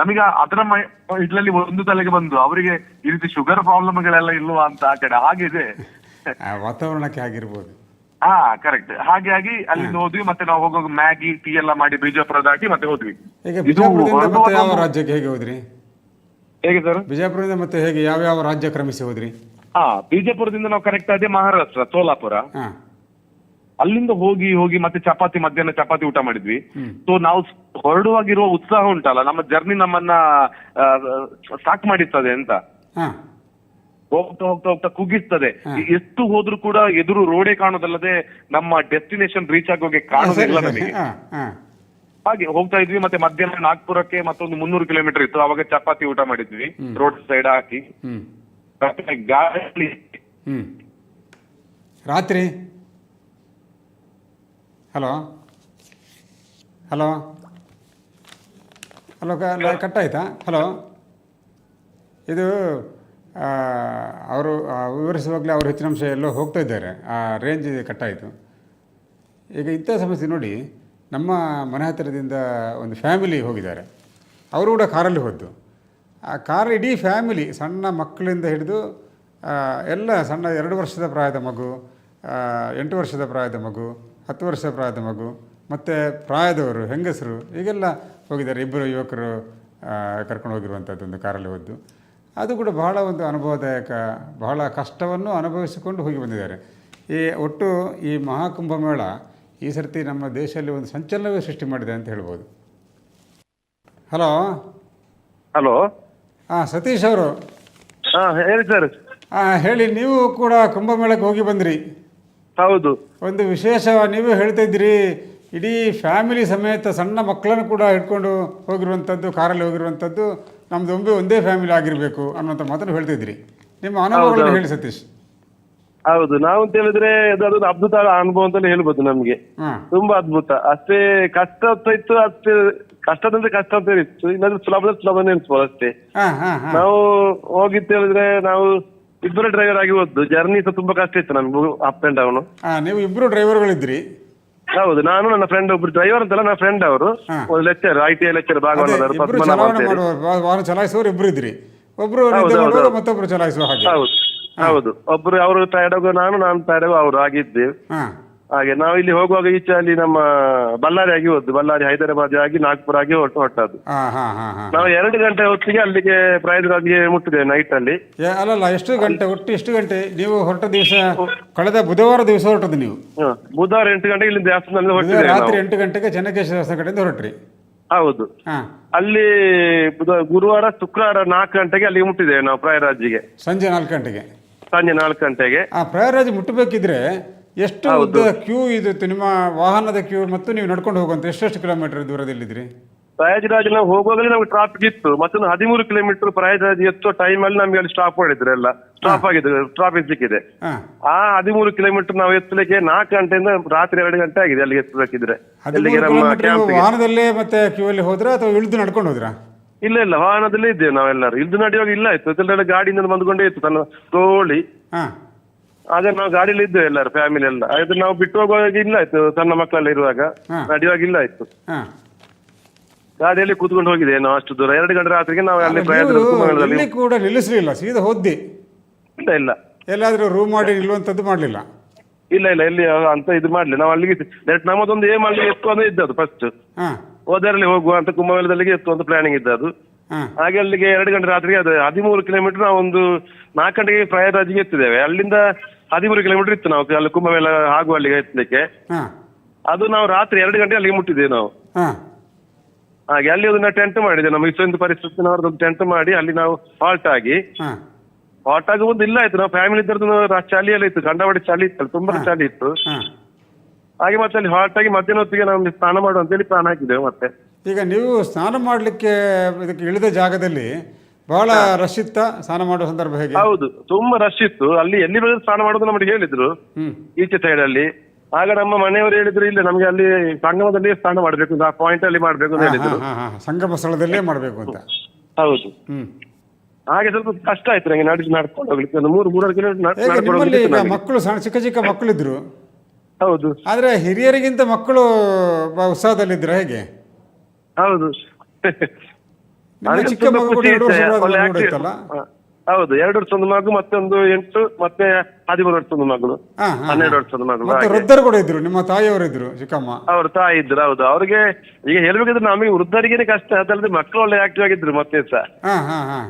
ನಮಗೆ ಅದರ ಇಡ್ಲಲ್ಲಿ ಇದ್ರಲ್ಲಿ ಒಂದು ತಲೆಗೆ ಬಂದು ಅವರಿಗೆ ಈ ರೀತಿ ಶುಗರ್ ಪ್ರಾಬ್ಲಮ್ಗಳೆಲ್ಲ ಇಲ್ವಾ ಅಂತ ಆ ಕಡೆ. ಹಾಗಿದೆ ವಾತಾವರಣಕ್ಕೆ ಆಗಿರ್ಬೋದು. ಹಾ ಕರೆಕ್ಟ್ ಹಾಗಾಗಿ ಅಲ್ಲಿಂದ ಹೋದ್ವಿ ಮತ್ತೆ ನಾವು ಹೋಗುವಾಗ ಮ್ಯಾಗಿ ಟೀ ಎಲ್ಲ ಮಾಡಿ ಬಿಜಾಪುರ ದಾಟಿ ಮತ್ತೆ ಹೋದ್ವಿ. ಈಗ ಇದು ಬಿಜಾಪುರದಿಂದ ಮತ್ತೆ ಯಾವ ರಾಜ್ಯಕ್ಕೆ ಹೇಗೆ ಹೋದ್ರಿ? ಹೇಗೆ ಸರ್? ಬಿಜಾಪುರದಿಂದ ಮತ್ತೆ ಹೇಗೆ ಯಾವ ಯಾವ ರಾಜ್ಯ ಕ್ರಮಿಸಿ ಹೋದ್ರಿ? ಹಾ ಬಿಜಾಪುರದಿಂದ ನಾವು ಕರೆಕ್ಟ್ ಆದ್ರೆ ಮಹಾರಾಷ್ಟ್ರ ಸೋಲಾಪುರ. ಹಾಂ. ಅಲ್ಲಿಂದ ಹೋಗಿ ಹೋಗಿ ಮತ್ತೆ ಚಪಾತಿ ಮಧ್ಯಾಹ್ನ ಚಪಾತಿ ಊಟ ಮಾಡಿದ್ವಿ. ಸೊ ನಾವು ಹೊರಡುವಾಗಿರುವ ಉತ್ಸಾಹ ಉಂಟಲ್ಲ ನಮ್ಮ ಜರ್ನಿ ನಮ್ಮನ್ನ ಆ, ಸಾಕ್ ಮಾಡಿರ್ತದೆ ಅಂತ. ಹಾಂ. ಹೋಗ್ತಾ ಹೋಗ್ತಾ ಹೋಗ್ತಾ ಕುಗ್ಗಿಸ್ತದೆ ಎಷ್ಟು ಹೋದ್ರು ಕೂಡ ಎದುರು ರೋಡೇ ಕಾಣೋದಲ್ಲದೆ ನಮ್ಮ ಡೆಸ್ಟಿನೇಷನ್ ರೀಚ್ ಆಗೋಗೆ ಕಾಣೋದಿಲ್ಲ ನಮಗೆ. ಹಾಗೆ ಹೋಗ್ತಾ ಇದ್ವಿ ಮತ್ತೆ ಮಧ್ಯಾಹ್ನ ನಾಗ್ಪುರಕ್ಕೆ ಮತ್ತೊಂದು ಮುನ್ನೂರು ಕಿಲೋಮೀಟರ್ ಇತ್ತು. ಅವಾಗ ಚಪಾತಿ ಊಟ ಮಾಡಿದ್ವಿ ರೋಡ್ ಸೈಡ್ ಹಾಕಿ. ಗಾಳಿ. ರಾತ್ರಿ? ಹಲೋ? ಹಲೋ? ಹಲೋ ಕಟ್ ಆಯ್ತಾ ಹಲೋ? ಇದು ಅವರು ವಿವರಿಸುವಾಗಲೇ ಅವರು ಹೆಚ್ಚಿನ ಅಂಶ ಎಲ್ಲೋ ಹೋಗ್ತಾ ಇದ್ದಾರೆ. ಆ ರೇಂಜ್ ಕಟ್ಟಾಯಿತು ಈಗ ಇಂಥ ಸಮಸ್ಯೆ ನೋಡಿ, ನಮ್ಮ ಮನೆ ಹತ್ತಿರದಿಂದ ಒಂದು ಫ್ಯಾಮಿಲಿ ಹೋಗಿದ್ದಾರೆ. ಅವರು ಕೂಡ ಕಾರಲ್ಲಿ ಹೋದ್ದು. ಆ ಕಾರ್ ಇಡೀ ಫ್ಯಾಮಿಲಿ ಸಣ್ಣ ಮಕ್ಕಳಿಂದ ಹಿಡಿದು ಎಲ್ಲ ಸಣ್ಣ ಎರಡು ವರ್ಷದ ಪ್ರಾಯದ ಮಗು ಎಂಟು ವರ್ಷದ ಪ್ರಾಯದ ಮಗು, ಹತ್ತು ವರ್ಷದ ಪ್ರಾಯದ ಮಗು, ಮತ್ತು ಪ್ರಾಯದವರು, ಹೆಂಗಸರು, ಈಗೆಲ್ಲ ಹೋಗಿದ್ದಾರೆ. ಇಬ್ಬರು ಯುವಕರು ಕರ್ಕೊಂಡು ಹೋಗಿರುವಂಥದ್ದು ಒಂದು ಕಾರಲ್ಲಿ ಹೋದ್ದು. ಅದು ಕೂಡ ಬಹಳ ಒಂದು ಅನುಭವದಾಯಕ ಬಹಳ ಕಷ್ಟವನ್ನು ಅನುಭವಿಸಿಕೊಂಡು ಹೋಗಿ ಬಂದಿದ್ದಾರೆ. ಈ ಒಟ್ಟು ಈ ಮಹಾಕುಂಭಮೇಳ ಈ ಸರ್ತಿ ನಮ್ಮ ದೇಶದಲ್ಲಿ ಒಂದು ಸಂಚಲನವೇ ಸೃಷ್ಟಿ ಮಾಡಿದೆ ಅಂತ ಹೇಳ್ಬೋದು. ಹಲೋ? ಹಲೋ? ಹಾಂ ಸತೀಶ್ ಅವರು. ಹಾಂ ಹೇಳಿ ಸರ್. ಹಾಂ ಹೇಳಿ ನೀವು ಕೂಡ ಕುಂಭಮೇಳಕ್ಕೆ ಹೋಗಿ ಬಂದ್ರಿ. ಹೌದು. ಒಂದು ವಿಶೇಷ ನೀವು ಹೇಳ್ತಾ ಇದ್ರಿ ಇಡೀ ಫ್ಯಾಮಿಲಿ ಸಮೇತ ಸಣ್ಣ ಮಕ್ಕಳನ್ನು ಕೂಡ ಹಿಡ್ಕೊಂಡು ಹೋಗಿರುವಂಥದ್ದು ಕಾರಲ್ಲಿ ಹೋಗಿರುವಂಥದ್ದು ನಮ್ಮದು ಒಮ್ಮೆ ಒಂದೇ ಫ್ಯಾಮಿಲಿ ಆಗಿರಬೇಕು ಅನ್ನೋಂಥ ಮಾತನ್ನು ಹೇಳ್ತಿದ್ರಿ ನಿಮ್ಮ ಅನುಭವಗಳನ್ನು ಹೇಳಿ ಸತೀಶ್. ಹೌದು ನಾವು ಅಂತ ಹೇಳಿದ್ರೆ ಅದು ಅದೊಂದು ಅದ್ಭುತ ಅನುಭವ ಅಂತಲೇ ಹೇಳ್ಬೋದು ನಮ್ಗೆ. ತುಂಬಾ ಅದ್ಭುತ. ಅಷ್ಟೇ ಕಷ್ಟ ಅಂತ ಇತ್ತು ಅಷ್ಟೇ ಕಷ್ಟದಂದ್ರೆ ಕಷ್ಟ ಅಂತ ಇತ್ತು ಇಲ್ಲಾಂದ್ರೆ ಸುಲಭದ ಸುಲಭನೇ ಅನ್ಸ್ಬೋದು ಅಷ್ಟೇ. ನಾವು ಹೋಗಿತ್ತು ಹೇಳಿದ್ರೆ ನಾವು ಇಬ್ಬರು ಡ್ರೈವರ್ ಆಗಿ ಹೋದ್ದು. ಜರ್ನಿ ಸಹ ತುಂಬಾ ಕಷ್ಟ ಇತ್ತು ನಮ್ಗೆ ಅಪ್ ಅಂಡ್ ಡೌನ್ ನೀವು ಇಬ್ಬರು ಡ್ರೈವರ್ಗಳಿದ್ರಿ ಹೌದು ನಾನು ನನ್ನ ಫ್ರೆಂಡ್ ಒಬ್ರು ಡ್ರೈವರ್ ಅಂತಲ್ಲ ನನ್ನ ಫ್ರೆಂಡ್ ಅವರು ಹಾ. ಒಂದು lecture I T I lecture ಅದೇ ಭಾಗವಹಿಸಿದ್ರು ಇಬ್ಬರು ಪದ್ಮನಾಭ ಚಲಾವಣೆ ಅಂತ ಮಾಡುವ ವಾ- ವಾಹನ ಚಲಾಯಿಸುವವರು ಇಬ್ಬರು ಇದ್ರಿ. ಒಬ್ಬರು ಹೌದು, ನಿದ್ದೆ ಹೌದು, ಮಾಡುವಾಗ ಹೌದು. ಮತ್ತೊಬ್ಬರು ಚಲಾಯಿಸುವ ಹಾಗೆ. ಹೌದು ಹೌದು. ಒಬ್ರು ಅವರು ಟೈರ್ಡ್ ಆಗೋ ನಾನು ನಾನು ಟೈರ್ಡ್ ಆಗೋ ಅವರು ಆಗಿದ್ದೆ ಹಾಂ. ಹಾಗೆ ನಾವು ಇಲ್ಲಿ ಹೋಗುವಾಗ ಈಚೆ ಅಲ್ಲಿ ನಮ್ಮ ಬಳ್ಳಾರಿ ಆಗಿ ಹೋದ್ದು ಬಳ್ಳಾರಿ ಹೈದರಾಬಾದ್ ಆಗಿ ನಾಗ್ಪುರ ಆಗಿ ಹೊರಟು ಹೊಟ್ಟದ್ದು ಹಾಂ ಹಾಂ ಹಾಂ ಹಾಂ. ನಾವು ಎರಡು ಗಂಟೆ ಹೊತ್ತಿಗೆ ಅಲ್ಲಿಗೆ ಪ್ರಯಾಣ ಮುಟ್ಟಿದೆ ನೈಟ್ ಅಲ್ಲಿ. ಅಲ್ಲ ಅಲ್ಲಲ್ಲ ಎಷ್ಟು ಗಂಟೆ ಒಟ್ಟು ಎಷ್ಟು ಗಂಟೆ? ನೀವು ಹೊರಟ ದಿವಸ ಕಳೆದ ಬುಧವಾರ ದಿವಸ ಹೊರಟದ್ದು ನೀವು. ಬುಧವಾರ ಎಂಟು ಗಂಟೆಗೆ ಇಲ್ಲಿ ದೇವಸ್ಥಾನದಲ್ಲಿ ಹೊರಟಿದ್ದೇವೆ ರಾತ್ರಿ ಎಂಟು ಗಂಟೆಗೆ ಚೆನ್ನಕೇಶ್ವರ ದೇವಸ್ಥಾನ ಕಡೆಯಿಂದ ಹೊರಟ್ರಿ. ಹೌದು. ಅಲ್ಲಿ ಗುರುವಾರ ಶುಕ್ರವಾರ ನಾಲ್ಕು ಗಂಟೆಗೆ ಅಲ್ಲಿಗೆ ಮುಟ್ಟಿದ್ದೇವೆ ನಾವು ಪ್ರಯಾಗರಾಜ್ಗೆ ಸಂಜೆ ನಾಲ್ಕು ಗಂಟೆಗೆ. ಸಂಜೆ ನಾಲ್ಕು ಗಂಟೆಗೆ. ಆ ಪ್ರಯಾಗರಾಜ್ ಮುಟ್ಟಬೇಕಿದ್ರೆ ಎಷ್ಟು ಉದ್ದ ಕ್ಯೂ ಇದಿತ್ತು ನಿಮ್ಮ ವಾಹನದ ಕ್ಯೂ ಮತ್ತು ನೀವು ನಡ್ಕೊಂಡು ಹೋಗುವಂತ ಎಷ್ಟೆಷ್ಟು ಕಿಲೋಮೀಟರ್ ದೂರದಲ್ಲಿದ್ರಿ ಪ್ರಯಾಜರಾಜ್ ನಾವು ಹೋಗುವಾಗಲೇ ನಮ್ಗೆ ಟ್ರಾಫಿಕ್ ಇತ್ತು. ಮತ್ತೊಂದು ಹದಿಮೂರು ಕಿಲೋಮೀಟರ್ ಪ್ರಯಾಜರಾಜ್ ಎತ್ತೋ ಟೈಮ್ ಅಲ್ಲಿ ನಮ್ಗೆ ಅಲ್ಲಿ ಸ್ಟಾಪ್ ಮಾಡಿದ್ರೆ ಎಲ್ಲ. ಸ್ಟಾಪ್ ಆಗಿದೆ ಟ್ರಾಫಿಕ್ ಸಿಕ್ಕಿದೆ ಆ ಹದಿಮೂರು ಕಿಲೋಮೀಟರ್ ನಾವು ಎತ್ತಲಿಕ್ಕೆ ನಾಲ್ಕು ಗಂಟೆಯಿಂದ ರಾತ್ರಿ ಎರಡು ಗಂಟೆ ಆಗಿದೆ ಅಲ್ಲಿಗೆ ಎತ್ತಬೇಕಿದ್ರೆ. ಅಲ್ಲಿಗೆ ನಮ್ಮ ವಾಹನದಲ್ಲೇ ಮತ್ತೆ ಕ್ಯೂ ಅಲ್ಲಿ ಹೋದ್ರ ಅಥವಾ ಇಳಿದು ನಡ್ಕೊಂಡು ಹೋದ್ರಾ? ಇಲ್ಲ ಇಲ್ಲ. ವಾಹನದಲ್ಲೇ ಇದ್ದೇವೆ ನಾವೆಲ್ಲರೂ. ಇಳಿದು ನಡೆಯುವಾಗ ಇಲ್ಲ ಇತ್ತು ಇದೆಲ್ಲ ಗಾಡಿಯಿಂದ ಬಂದುಕೊಂಡೇ ಇತ್ತು. ತನ್ನ ತೋಳಿ ಆಗ ನಾವು ಗಾಡಿಯಲ್ಲಿ ಇದ್ದೇವೆ ಎಲ್ಲರೂ ಫ್ಯಾಮಿಲಿ ಎಲ್ಲ. ಅದು ನಾವು ಬಿಟ್ಟು ಹೋಗುವಾಗ ಇಲ್ಲ ಆಯ್ತು ಸಣ್ಣ ಮಕ್ಕಳೆಲ್ಲ ಇರುವಾಗ. ಹಾ. ನಡೆಯುವಾಗ ಇಲ್ಲ ಆಯ್ತು. ಹಾಂ. ಗಾಡಿಯಲ್ಲಿ ಕೂತ್ಕೊಂಡು ಹೋಗಿದೆ ನಾವು ಅಷ್ಟು ದೂರ. ಎರಡು ಗಂಟೆ ರಾತ್ರಿಗೆ ನಾವು ಅಲ್ಲಿ ಪ್ರಯಾಣ ಇಲ್ಲಿ ಕೂಡ ನಿಲ್ಲಿಸಲಿಲ್ಲ ಸೀದಾ ಹೋದ್ದಿ? ಇಲ್ಲ ಇಲ್ಲ. ಎಲ್ಲಾದರೂ ರೂಮ್ ಮಾಡಿ ನಿಲ್ಲುವಂಥದ್ದು ಮಾಡಲಿಲ್ಲ? ಇಲ್ಲ ಇಲ್ಲ ಇಲ್ಲಿ ಅಂತ ಇದು ಮಾಡ್ಲಿ ನಾವು ಅಲ್ಲಿಗೆ ಡೈರೆಕ್ಟ್ ನಮ್ಮದೊಂದು ಏಮ್ ಅಲ್ಲಿ ಎತ್ತು ಅಂತ ಇದ್ದದ್ದು ಫಸ್ಟ್ ಹಾಂ. ಹೋದರಲ್ಲಿ ಹೋಗುವ ಅಂತ ಕುಂಭಮೇಳದಲ್ಲಿಗೆ ಎತ್ತು ಅಂತ ಪ್ಲಾನಿಂಗ್ ಇದ್ದದ್ದು. ಹಾಗೆ ಅಲ್ಲಿಗೆ ಎರಡು ಗಂಟೆ ರಾತ್ರಿಗೆ ಅದು ಹದಿಮೂರು ಕಿಲೋಮೀಟರ್ ನಾವು ಒಂದು ನಾಲ್ಕು ಗಂಟೆಗೆ ಪ್ರಯಾಗರಾಜಿಗೆ ಎತ್ತಿದ್ದೇವೆ. ಅಲ್ಲಿಂದ ಹದಿಮೂರು ಕಿಲೋಮೀಟರ್ ಇತ್ತು ನಾವು ಅಲ್ಲಿ ಕುಂಭಮೇಳ ಆಗುವ ಅಲ್ಲಿಗೆ ಎತ್ತಲಿಕ್ಕೆ. ಅದು ನಾವು ರಾತ್ರಿ ಎರಡು ಗಂಟೆ ಅಲ್ಲಿಗೆ ಮುಟ್ಟಿದ್ದೇವೆ ನಾವು. ಹಾಗೆ ಅಲ್ಲಿ ಅದನ್ನ ಟೆಂಟ್ ಮಾಡಿದೆ. ನಮ್ಮ ಇಷ್ಟೊಂದು ಪರಿಸ್ಥಿತಿನವರದ್ದು ಟೆಂಟ್ ಮಾಡಿ ಅಲ್ಲಿ ನಾವು ಹಾಲ್ಟ್ ಆಗಿ. ಹಾಲ್ಟ್ ಆಗಿ ಒಂದು ಇಲ್ಲ ಆಯ್ತು. ನಾವು ಫ್ಯಾಮಿಲಿ ಇದ್ದರು ಚಾಲಿಯಲ್ಲಿ ಇತ್ತು. ಗಂಡವಾಡಿ ಚಾಲಿ ಇತ್ತು ತುಂಬಾ ಚಾಲಿ ಇತ್ತು. ಹಾಗೆ ಮತ್ತೆ ಅಲ್ಲಿ ಹಾಲ್ಟ್ ಆಗಿ ಮಧ್ಯಾಹ್ನ ಹೊತ್ತಿಗೆ ನಾವು ಸ್ನಾನ ಮಾಡುವ ಅಂತೇಳಿ ಪ್ಲಾನ್ ಹಾಕಿದ್ದೇವೆ ಮತ್ತೆ. ಈಗ ನೀವು ಸ್ನಾನ ಮಾಡಲಿಕ್ಕೆ ಇದಕ್ಕೆ ಇಳಿದ ಜಾಗದಲ್ಲಿ ಬಹಳ ರಶ್ ಇತ್ತ ಸ್ನಾನ ಮಾಡುವ ಸಂದರ್ಭ ಹೇಗೆ? ಹೌದು ತುಂಬಾ ರಶ್ ಇತ್ತು. ಅಲ್ಲಿ ಎಲ್ಲಿ ಬೇಕಾದ್ರೂ ಸ್ನಾನ ಮಾಡೋದು ನಮಗೆ ಹೇಳಿದ್ರು. ಈಚೆ ಸೈಡ್ ಅಲ್ಲಿ. ಆಗ ನಮ್ಮ ಮನೆಯವರು ಹೇಳಿದ್ರು ಇಲ್ಲ ನಮ್ಗೆ ಅಲ್ಲಿ ಸಂಗಮದಲ್ಲಿ ಸ್ನಾನ ಮಾಡ್ಬೇಕು ಆ ಪಾಯಿಂಟ್ ಅಲ್ಲಿ ಮಾಡ್ಬೇಕು ಅಂತ ಹೇಳಿದ್ರು. ಹಾ, ಹಾಂ ಸಂಗಮ ಸ್ಥಳದಲ್ಲೇ ಮಾಡಬೇಕು ಅಂತ. ಹೌದು. ಹ್ಮ್. ಹಾಗೆ ಸ್ವಲ್ಪ ಕಷ್ಟ ಆಯ್ತು ನಂಗೆ ನಡೆಸಿ ನಡ್ಕೊಂಡು ಹೋಗ್ಲಿಕ್ಕೆ. ಒಂದು ಮೂರು ಮೂರು ಕಿಲೋಮೀಟರ್ ಹೇಗೆ ನಡ್ಕೊಂಡು ನಿಮ್ಮಲ್ಲಿ ಈಗ ನನಗೆ. ಮಕ್ಕಳು ಸಣ್ಣ ಚಿಕ್ಕ ಚಿಕ್ಕ ಮಕ್ಕಳಿದ್ರು. ಹೌದು. ಆದ್ರೆ ಹಿರಿಯರಿಗಿಂತ ಮಕ್ಕಳು ಉತ್ಸಾಹದಲ್ಲಿದ್ರೆ ಹೇಗೆ? ಹೌದು. ನಿಮ್ಮ ನನಗೆ ಚಿಕ್ಕ ಮಗು ಕೂಡ ಎರಡು. ಹೌದು. ಎರಡು ವರ್ಷದ ಮಗು ಮತ್ತೊಂದು ಒಂದು ಎಂಟು ಮತ್ತೆ ಹದಿಮೂರು ವರ್ಷದ ಮಗಳು. ಹಾ, ಹಾ, ಹನ್ನೆರಡು ವರ್ಷದ ಮಗಳು. ಮತ್ತೆ ಹಾಗೆ. ವೃದ್ಧರು ಕೂಡ ಇದ್ರು ನಿಮ್ಮ ತಾಯಿಯವರು ಇದ್ರು ಚಿಕ್ಕಮ್ಮ? ಅವ್ರ ತಾಯಿ ಇದ್ರು ಹೌದು. ಅವ್ರಿಗೆ ಈಗ ಹೇಳ್ಬೇಕಿದ್ರೆ ನಮಗೆ ವೃದ್ಧರಿಗೇನೆ ಕಷ್ಟ ಅದಲ್ಲದೆ ಮಕ್ಕಳು ಒಳ್ಳೆ ಆಕ್ಟಿವ್ ಆಗಿದ್ರು ಮತ್ತೆ ಸಹ. ಹಾ ಹಾ ಹಾ.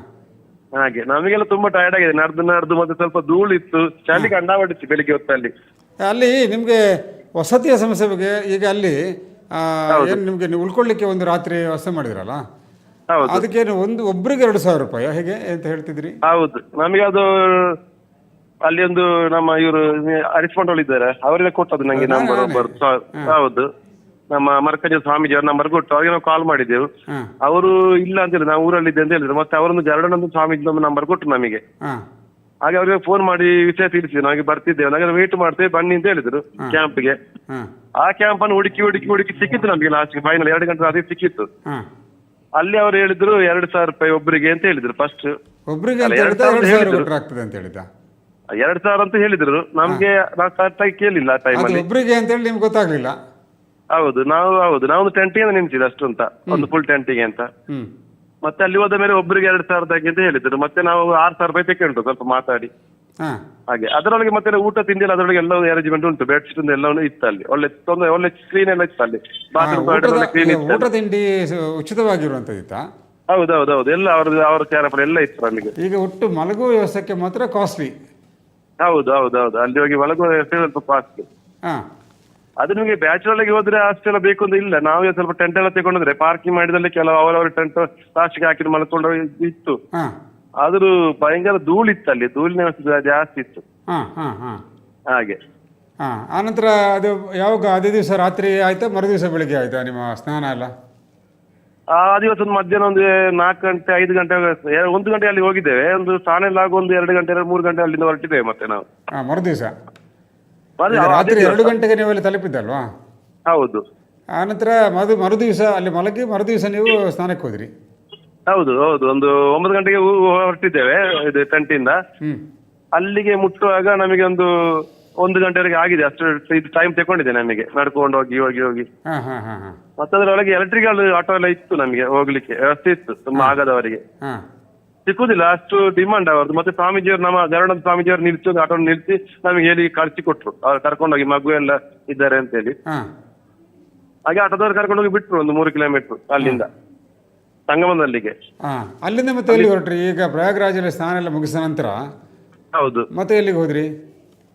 ಹಾಗೆ. ನಮಗೆಲ್ಲ ತುಂಬಾ ಟಯರ್ಡ್ ಆಗಿದೆ. ನಡ್ದು ನಡ್ದು ಮತ್ತೆ ಸ್ವಲ್ಪ ಧೂಳು ಇತ್ತು ಚಳಿ ಕಂಡಾಬಿಟ್ಟಿತ್ತು ಬೆಳಿಗ್ಗೆ ಹೊತ್ತಲ್ಲಿ. ಅಲ್ಲಿ ನಿಮಗೆ ವಸತಿಯ ಸಮಸ್ಯೆ ಬಗ್ಗೆ ಈಗ ಅಲ್ಲಿ ಏನು ನಿಮಗೆ ನೀವು ಉಳ್ಕೊಳ್ಳಿಕ್ಕೆ ಒಂದು ರಾತ್ರಿ ವ್ಯವಸ್ಥೆ ಮಾಡಿದ್ರಲ್ಲ? ಹೌದು. ಅದಕ್ಕೇನು ಒಂದು ಒಬ್ರಿಗೆ ಎರಡು ಸಾವಿರ ರೂಪಾಯಿ? ಹೇಗೆ ಅಂತ ಹೇಳ್ತಿದ್ರಿ? ಹೌದು. ನಮಗೆ ಅದು ಅಲ್ಲಿ ಒಂದು ನಮ್ಮ ಇವರು ಅರಿಸ್ಕೊಂಡೋಳು ಇದ್ದಾರೆ ಅವರಿಗೆ ಕೊಟ್ಟದ್ದು ನಂಗೆ ನಂಬರ್ ಹೌದು. ನಮ್ಮ ಮರ್ಕಂಜ ಸ್ವಾಮೀಜಿ ಅವ್ರ ನಂಬರ್ ಕೊಟ್ಟು ಅವ್ರಿಗೆ ನಾವು ಕಾಲ್ ಮಾಡಿದ್ದೆವು. ಅವರು ಇಲ್ಲ ಅಂತ ಹೇಳಿದ್ರು. ನಾವು ಊರಲ್ಲಿದ್ದೆ ಅಂತ ಹೇಳಿದ್ರು. ಮತ್ತೆ ಅವರೊಂದು ಗರಡನೊಂದು ಸ್ವಾಮೀಜಿ ನಮ್ಮ ನಂಬರ್ ಕೊಟ್ಟು ನಮಗೆ ಹಾಗೆ ಅವರಿಗೆ ಫೋನ್ ಮಾಡಿ ವಿಷಯ ತಿಳಿಸಿದ್ರು. ಹಾಗೆ ಬರ್ತಿದ್ದೇವೆ. ನಾಗೆ ವೇಟ್ ಮಾಡ್ತೇವೆ. ಬನ್ನಿ ಅಂತ ಹೇಳಿದ್ರು ಕ್ಯಾಂಪ್ಗೆ ಆ ಕ್ಯಾಂಪ್ ಅನ್ನು ಹುಡುಕಿ ಹುಡುಕಿ ಹುಡುಕಿ ಸಿಕ್ಕಿತ್ತು ನಮಗೆ ಲಾಸ್ಟ್ ಫೈನಲ್ ಎರಡು ಗಂಟೆ ರಾತ್ರಿ ಸಿಕ್ಕಿತ್ತು. ಅಲ್ಲಿ ಅವ್ರು ಹೇಳಿದ್ರು ಎರಡು ಸಾವಿರ ರೂಪಾಯಿ ಒಬ್ಬರಿಗೆ ಅಂತ ಹೇಳಿದ್ರು ಫಸ್ಟ್ ಒಬ್ರಿಗೆ ಅಂತ ಹೇಳಿದ ಎರಡ್ ಸಾವಿರ ಅಂತ ಹೇಳಿದ್ರು? ನಮ್ಗೆ ನಾವು ಕರೆಕ್ಟ್ ಆಗಿ ಕೇಳಿಲ್ಲ ಆ ಅಲ್ಲಿ. ಒಬ್ಬರಿಗೆ ಅಂತ ಹೇಳಿ ನಿಮ್ಗೆ ಗೊತ್ತಾಗ್ಲಿಲ್ಲ. ಹೌದು. ನಾವು ಹೌದು. ನಾವು ಟೆಂಟಿಗೆ ನಿಂತಿದ್ದು ಅಷ್ಟು ಅಂತ ಒಂದು ಫುಲ್ ಟೆಂಟಿಗೆ ಅಂತ. ಮತ್ತೆ ಅಲ್ಲಿ ಹೋದ ಮೇಲೆ ಒಬ್ಬರಿಗೆ ಎರಡು ಸಾವಿರದ ಹಾಗೆ ಅಂತ ಹೇಳಿದ್ರು. ಮತ್ತೆ ನಾವು ಆರು ಸಾವಿರ ರೂಪಾಯಿ ತೆಕೊಂಡು ಸ್ವಲ್ಪ ಮಾತಾಡಿ. ಹಾಂ. ಹಾಗೆ. ಅದರೊಳಗೆ ಮತ್ತೆ ಊಟ ತಿಂಡಿ ಎಲ್ಲ ಅದರೊಳಗೆ ಎಲ್ಲ ಅರೇಂಜ್ಮೆಂಟ್ ಉಂಟು. ಬೆಡ್ ಶೀಟ್ ಎಲ್ಲವೂ ಇತ್ತು ಅಲ್ಲಿ. ಒಳ್ಳೆ ತೊಂದರೆ ಒಳ್ಳೆ ಕ್ಲೀನ್ ಎಲ್ಲ ಇತ್ತು ಅಲ್ಲಿ. ಬಾತ್ರೂಮ್ ಕ್ಲೀನ್ ಇತ್ತು ಊಟ ತಿಂಡಿ ಸ- ಉಚಿತವಾಗಿರುವಂಥದ್ದಿತ್ತಾ ಹೌದು ಹೌದು ಹೌದು ಎಲ್ಲ ಅವ್ರದ್ದು ಅವ್ರ ಕ್ಯಾರಪಲ್ ಎಲ್ಲ ಇತ್ತು ನಮಗೆ ಈಗ ಒಟ್ಟು ಮಲಗುವ ವ್ಯವಸ್ಥೆಗೆ ಮಾತ್ರ ಕಾಸ್ಟ್ಲಿ ಹೌದು ಹೌದು ಹೌದು ಅಲ್ಲಿ ಹೋಗಿ ಮಲಗುವ ವ್ಯವಸ್ಥೆ ಸ್ವಲ್ಪ ಕಾಸ್ಟ್ಲಿ ಹಾಂ. ಅದು ನಿಮಗೆ ಬ್ಯಾಚುಲರ್ ಆಗಿ ಹೋದ್ರೆ ಅಷ್ಟೆಲ್ಲ ಬೇಕು ಅಂತ ಇಲ್ಲ. ನಾವೇ ಸ್ವಲ್ಪ ಟೆಂಟ್ ಎಲ್ಲ ತಗೊಂಡ್ರೆ ಪಾರ್ಕಿಂಗ್ ಮಾಡಿದಲ್ಲಿ ಕೆಲವು ಅವರವರ ಟೆಂಟ್ ಲಾಸ್ಟ್ಗೆ ಹಾಕಿ ಮಲ್ಕೊಂಡು ಇತ್ತು. ಆದ್ರೂ ಭಯಂಕರ ಧೂಳಿತ್ತು ಅಲ್ಲಿ. ಧೂಳಿನ ವ್ಯವಸ್ಥೆ ಜಾಸ್ತಿ ಇತ್ತು. ಹಾಗೆ. ಆನಂತರ ಅದು ಯಾವಾಗ ಅದೇ ದಿವಸ ರಾತ್ರಿ ಆಯ್ತಾ ಮರು ದಿವಸ ಬೆಳಿಗ್ಗೆ ಆಯ್ತಾ ನಿಮ್ಮ ಸ್ನಾನ ಎಲ್ಲ? ಆ ದಿವಸ ಒಂದು ಮಧ್ಯಾಹ್ನ ಒಂದು ನಾಲ್ಕು ಗಂಟೆ ಐದು ಗಂಟೆ ಒಂದು ಗಂಟೆ ಅಲ್ಲಿ ಹೋಗಿದ್ದೇವೆ. ಒಂದು ಸ್ನಾನ ಎಲ್ಲ ಆಗುವ ಒಂದು ಎರಡು ಗಂಟೆ ಮೂರು ಗಂಟೆ ಅಲ್ಲಿಂದ ಹೊರಟಿದ್ದೇವೆ ಮತ್ತೆ ನಾವು. ಮರು ದಿವಸ ರಾತ್ರಿ. ಎರಡು ಗಂಟೆಗೆ ನೀವು ಅಲ್ಲಿ ತಲುಪಿದ್ದಲ್ವಾ? ಹೌದು. ಆನಂತರ ಮರು ಮರು ದಿವಸ ಅಲ್ಲಿ ಮಲಗಿ ಮರು ದಿವಸ ನೀವು ಸ್ನಾನಕ್ಕೆ ಹೋದ್ರಿ. ಹೌದು ಹೌದು. ಒಂದು ಒಂಬತ್ತು ಗಂಟೆಗೆ ಹೊರಟಿದ್ದೇವೆ ಇದು ಟೆಂಟಿಂದ ಅಲ್ಲಿಗೆ ಮುಟ್ಟುವಾಗ ನಮಗೆ ಒಂದು ಒಂದು ಗಂಟೆವರೆಗೆ ಆಗಿದೆ. ಅಷ್ಟು ಇದು ಟೈಮ್ ತಗೊಂಡಿದೆ ನಮಗೆ ನಡ್ಕೊಂಡು ಹೋಗಿ ಹೋಗಿ ಹೋಗಿ. ಹಾಂ ಒಳಗೆ ಹಾಂ ಹಾಂ. ಮತ್ತೆ ಅದರೊಳಗೆ ಎಲೆಕ್ಟ್ರಿಕಲ್ ಆಟೋ ಎಲ್ಲ ಇತ್ತು ನಮಗೆ ಹೋಗ್ಲಿಕ್ಕೆ. ವ್ಯವಸ್ಥೆ ಇತ್ತು ತುಂಬಾ ಆಗದವರಿಗೆ. ಸಿಕ್ಕುದಿಲ್ಲ ಅಷ್ಟು ಡಿಮಾಂಡ್ ಅವರದ್ದು. ಮತ್ತೆ ಸ್ವಾಮೀಜಿಯವರು ನಮ್ಮ ಗರುಡ ಸ್ವಾಮೀಜಿಯವರು ನಿಲ್ಸಿ ಒಂದು ಆಟೋ ನಿಲ್ಸಿ ನಮಗೆ ಹೇಳಿ ಕಳಿಸಿ ಕೊಟ್ರು. ಅವ್ರು ಕರ್ಕೊಂಡೋಗಿ ಮಗು ಎಲ್ಲ ಇದ್ದಾರೆ ಅಂತ ಹೇಳಿ ಹಾಗೆ ಆಟೋದವ್ರು ಕರ್ಕೊಂಡೋಗಿ ಬಿಟ್ರು ಒಂದು ಮೂರು ಕಿಲೋಮೀಟರ್ ಅಲ್ಲಿಂದ. ಸಂಗಮದಲ್ಲಿಗೆ. ಅಲ್ಲಿಂದ ಮತ್ತೆ ಎಲ್ಲಿ ಹೊರಟ್ರಿ? ಈಗ ಪ್ರಯಾಗ್ರಾಜಲ್ಲಿ ಸ್ನಾನ ಎಲ್ಲ ಮುಗಿಸಿದ ನಂತರ? ಹೌದು. ಮತ್ತೆ ಎಲ್ಲಿಗೆ ಹೋದ್ರಿ?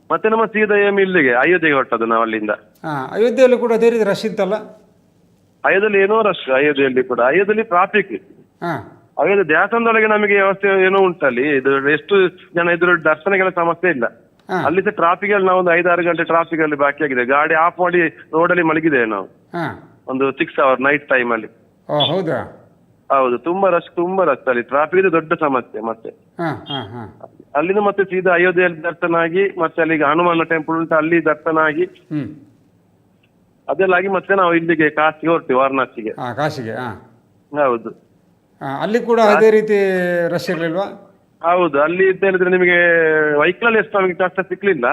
ಮತ್ತೆ ನಮ್ಮ ಸೀದಾ ಏಮ್ ಇಲ್ಲಿಗೆ ಅಯೋಧ್ಯೆಗೆ ಹೊರಟದ್ದು ನಾವು ಅಲ್ಲಿಂದ. ಅಯೋಧ್ಯೆಯಲ್ಲಿ ಅಯೋಧ್ಯೆಯಲ್ಲೂ ಕೂಡ ಅದೇ ರೀತಿ ರಶ್ ಇತ್ತಲ್ಲ? ಅಯೋಧ್ಯೆಯಲ್ಲಿ ಏನೋ ರಶ್ ಅಯೋಧ್ಯೆಯಲ್ಲಿ ಕೂಡ. ಅಯೋಧ್ಯೆಯಲ್ಲಿ ಟ್ರಾಫಿಕ್ ಹಾಂ ಅಯೋಧ್ಯೆ ದೇವಸ್ಥಾನದೊಳಗೆ ನಮಗೆ ವ್ಯವಸ್ಥೆ ಏನೋ ಉಂಟಲ್ಲಿ ಇದು ಎಷ್ಟು ಜನ ಇದ್ರು ದರ್ಶನಗಳ ಸಮಸ್ಯೆ ಇಲ್ಲ. ಹಾ. ಅಲ್ಲಿ ಸಹ ಟ್ರಾಫಿಕ್ ಅಲ್ಲಿ ನಾವು ಒಂದು ಐದಾರು ಗಂಟೆ ಟ್ರಾಫಿಕ್ ಅಲ್ಲಿ ಬಾಕಿ ಆಗಿದೆ. ಗಾಡಿ ಆಫ್ ಮಾಡಿ ರೋಡ್ ಅಲ್ಲಿ ಮಲಗಿದ್ದೇವೆ ನಾವು. ಹಾಂ. ಒಂದು ಸಿಕ್ಸ್ ಅವರ್ ನೈಟ್ ಟೈಮ್ ಅಲ್ಲಿ. ಓ ಹೌದಾ? ಹೌದು ತುಂಬಾ ರಶ್ ತುಂಬಾ ರಶ್ ಅಲ್ಲಿ. ಟ್ರಾಫಿಕ್ ಇದು ದೊಡ್ಡ ಸಮಸ್ಯೆ ಮತ್ತೆ. ಹಾಂ ಹಾಂ ಹಾಂ. ಅಲ್ಲಿಂದ ಮತ್ತೆ ಸೀದಾ ಅಯೋಧ್ಯೆಯಲ್ಲಿ ದರ್ಶನ ಆಗಿ ಮತ್ತೆ ಅಲ್ಲಿಗೆ ಹನುಮಾನ ಟೆಂಪಲ್ ಉಂಟು ಅಲ್ಲಿ ದರ್ಶನ ಆಗಿ. ಹ್ಞೂ ಅದೆಲ್ಲ ಆಗಿ ಮತ್ತೆ ನಾವು ಇಲ್ಲಿಗೆ ಕಾಶಿಗೆ ಹೊರ್ತೀವಿ ವಾರಣಾಸಿಗೆ. ಹಾಂ ಕಾಶಿಗೆ ಹಾಂ. ಹೌದು. ಅಲ್ಲಿ ಕೂಡ ಅದೇ ರೀತಿ ರಶ್ ಇರಲಿಲ್ವಾ? ಹೌದು ಅಲ್ಲಿ ಅಂತ ಹೇಳಿದ್ರೆ ನಿಮಗೆ ವೈಕಲ್ ಎಷ್ಟು ನಮಗೆ ಕಷ್ಟ ಸಿಕ್ಲಿಲ್ಲ.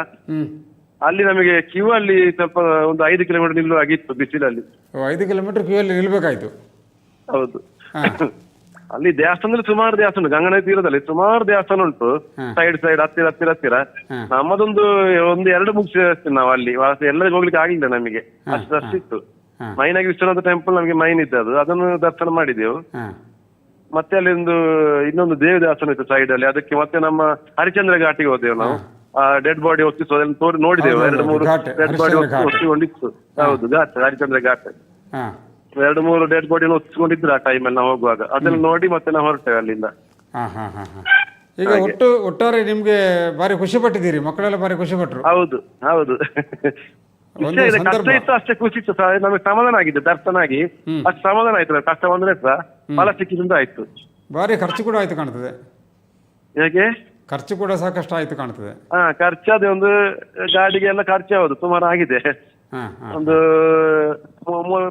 ಅಲ್ಲಿ ನಮಗೆ ಕ್ಯೂ ಅಲ್ಲಿ ಸ್ವಲ್ಪ ಒಂದು ಐದು ಕಿಲೋಮೀಟರ್ ನಿಲ್ಲುವಾಗಿತ್ತು ಬಿಸಿಲಲ್ಲಿ. ಓ ಐದು ಕಿಲೋಮೀಟರ್ ಕ್ಯೂ ಅಲ್ಲಿ ನಿಲ್ಬೇಕಾಯ್ತು? ಹೌದು. *laughs* ಅಲ್ಲಿ ದೇವಸ್ಥಾನದಲ್ಲಿ ಸುಮಾರು ದೇವಸ್ಥಾನ ಉಂಟು ಗಂಗನ ತೀರದಲ್ಲಿ ಸುಮಾರು ದೇವಸ್ಥಾನ ಉಂಟು. ಸೈಡ್ ಸೈಡ್ ಹತ್ತಿರ ಹತ್ತಿರ ಹತ್ತಿರ. ನಮ್ಮದೊಂದು ಒಂದು ಎರಡು ಮುಗಿಸಿ ನಾವು ಅಲ್ಲಿ. ವಾಸ ಎಲ್ಲರಿಗೂ ಹೋಗ್ಲಿಕ್ಕೆ ಆಗಿಲ್ಲ ನಮಗೆ. ಅಷ್ಟು ಅಷ್ಟಿತ್ತು ಹಾ. ಮೈನಾಗಿ ವಿಶ್ವನಾಥ ಟೆಂಪಲ್ ನಮಗೆ ಮೈನ್ ಇದ್ದದ್ದು. ಅದನ್ನು ದರ್ಶನ ಮಾಡಿದೆವು ಹಾಂ. ಮತ್ತೆ ಅಲ್ಲಿ ಒಂದು ಇನ್ನೊಂದು ದೇವ ದಾಸನ ಇತ್ತು ಸೈಡ್ ಅಲ್ಲಿ. ಅದಕ್ಕೆ ಮತ್ತೆ ನಮ್ಮ ಹರಿಚಂದ್ರ ಘಾಟಿಗೆ ಹೋದೆವು ನಾವು. ಡೆಡ್ ಬಾಡಿ ಹೊತ್ತಿತ್ತು ಅದನ್ನು ತೋರಿ ನೋಡಿದೆವು. ಎರಡು ಮೂರು ಡೆಡ್ ಬಾಡಿ ಒತ್ತಿಕೊಂಡಿತ್ತು ಹೌದು ಘಾಟ್ ಹರಿಚಂದ್ರ ಘಾಟ್. ಎರಡು ಮೂರು ಡೆಡ್ ಬಾಡಿ ಒತ್ತಿಸ್ಕೊಂಡಿದ್ರು ಆ ಟೈಮಲ್ಲಿ ನಾವು ಹೋಗುವಾಗ. ಅದನ್ನ ನೋಡಿ ಮತ್ತೆ ನಾವು ಹೊರಟೇವೆ ಅಲ್ಲಿಂದ. ಈಗ ಒಟ್ಟು ಒಟ್ಟಾರೆ ನಿಮ್ಗೆ ಭಾರಿ ಖುಷಿ ಪಟ್ಟಿದ್ದೀರಿ. ಮಕ್ಕಳೆಲ್ಲ ಭಾರಿ ಖುಷಿ ಪಟ್ಟರು ಹೌದು ಹೌದು. ಇದೆ, ಕಷ್ಟ. ಇತ್ತು ಅಷ್ಟೇ ಖುಷಿ ಇತ್ತು ಸಹ ನಮಗೆ ಸಮಾಧಾನ ಆಗಿದೆ ದರ್ಶನ ಆಗಿ ಅಷ್ಟು ಸಮಾಧಾನ ಆಯ್ತು ಕಷ್ಟ ಬಂದ್ರೆ ಸರ್ ಫಲ ಸಿಕ್ಕಿದ್ರಿಂದ ಆಯ್ತು. ಭಾರಿ ಖರ್ಚು ಕೂಡ ಆಯ್ತು ಕಾಣ್ತದೆ. ಹೇಗೆ? ಖರ್ಚು ಕೂಡ ಸಾಕಷ್ಟು ಆಯ್ತು ಕಾಣ್ತದೆ. ಹಾ ಖರ್ಚಾದ ಒಂದು ಗಾಡಿಗೆ ಎಲ್ಲ ಖರ್ಚು ಹೌದು ಸುಮಾರು ಆಗಿದೆ. ಒಂದು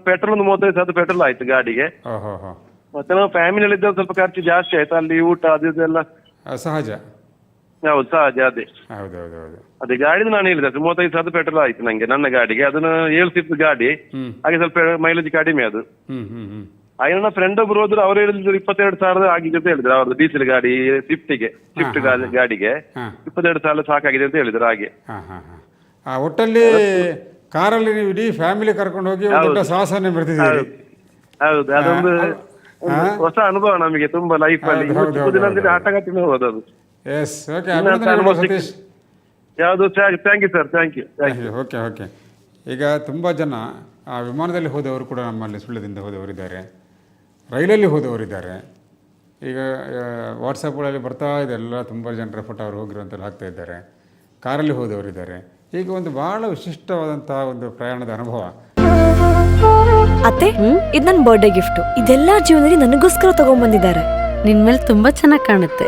ಪೆಟ್ರೋಲ್ ಒಂದು ಮೂವತ್ತೈದು ಸಾವಿರ ಪೆಟ್ರೋಲ್ ಆಯ್ತು ಗಾಡಿಗೆ. ಮತ್ತೆ ನಾವು ಫ್ಯಾಮಿಲಿಯಲ್ಲಿ ಇದ್ದ ಸ್ವಲ್ಪ ಖರ್ಚು ಜಾಸ್ತಿ ಆಯ್ತು ಅಲ್ಲಿ ಊಟ ಅದು ಇದೆಲ್ಲ ಸಹಜ. ಹೌದು ಸಹಜ ಅದೇ ಹೌದು ಅದೇ ಗಾಡಿದು ನಾನು ಹೇಳಿದೆ ಅದು ಮೂವತ್ತೈದು ಸಾವಿರ ಪೆಟ್ರೋಲ್ ಆಯ್ತು ನಂಗೆ ನನ್ನ ಗಾಡಿಗೆ. ಅದನ್ನ ಏಳು ಗಾಡಿ ಹಾಗೆ ಸ್ವಲ್ಪ ಮೈಲೇಜ್ ಕಡಿಮೆ ಅದು. ಹಾಗೆ ನನ್ನ ಫ್ರೆಂಡ್ ಒಬ್ರು ಹೋದ್ರು ಅವ್ರು ಹೇಳಿದ್ರು ಇಪ್ಪತ್ತೆರಡು ಸಾವಿರದ ಆಗಿದೆ ಅಂತ ಹೇಳಿದ್ರು. ಅವ್ರದ್ದು ಡೀಸೆಲ್ ಗಾಡಿ ಸ್ವಿಫ್ಟಿಗೆ ಸ್ವಿಫ್ಟ್ ಗಾಡಿಗೆ. ಇಪ್ಪತ್ತೆರಡು ಸಾವಿರ ಸಾಕಾಗಿದೆ ಅಂತ ಹೇಳಿದ್ರು ಹಾಗೆ. ಒಟ್ಟಲ್ಲಿ ಕಾರಲ್ಲಿ ನೀವು ಇಡೀ ಫ್ಯಾಮಿಲಿ ಕರ್ಕೊಂಡು ಹೋಗಿ ದೊಡ್ಡ ಸಾಹಸನೆ ಮೆರೆದಿದ್ದೀರಿ. ಹೌದು. ಅದೊಂದು ಹೊಸ ಅನುಭವ ನಮಗೆ ತುಂಬಾ ಲೈಫ್ ಅಲ್ಲಿ. ಹೌದು, ಹೌದು, ಎಸ್ ಓಕೆ ಅಭಿನಂದನೆಗಳು ಸತೀಶ್. ಯಾವುದು thank you sir thank you okay okay ಈಗ ತುಂಬ ಜನ ಆ ವಿಮಾನದಲ್ಲಿ ಹೋದವರು ಕೂಡ ನಮ್ಮಲ್ಲಿ ಸುಳ್ಯದಿಂದ ಹೋದವರಿದ್ದಾರೆ. ರೈಲಲ್ಲಿ ಹೋದವರಿದ್ದಾರೆ. ಈಗ ವಾಟ್ಸಪ್ಗಳಲ್ಲಿ ಬರ್ತಾ ಇದೆ ಎಲ್ಲ ತುಂಬ ಜನರ ಫೋಟೋ ಅವ್ರು ಹೋಗಿರುವಂತೆಲ್ಲ ಹಾಕ್ತಾ ಇದ್ದಾರೆ. ಕಾರಲ್ಲಿ ಹೋದವರಿದ್ದಾರೆ. ಈಗ ಒಂದು ಭಾಳ ವಿಶಿಷ್ಟವಾದಂತಹ ಒಂದು ಪ್ರಯಾಣದ ಅನುಭವ. ಅತ್ತೆ ಇದು ನನ್ನ ಬರ್ಡೇ ಗಿಫ್ಟ್ ಇದೆಲ್ಲ ಜೀವನದಲ್ಲಿ ನನಗೋಸ್ಕರ ತಗೊಂಡ್ಬಂದಿದ್ದಾರೆ ನಿನ್ ಮೇಲೆ ತುಂಬಾ ಚೆನ್ನಾಗಿ ಕಾಣುತ್ತೆ.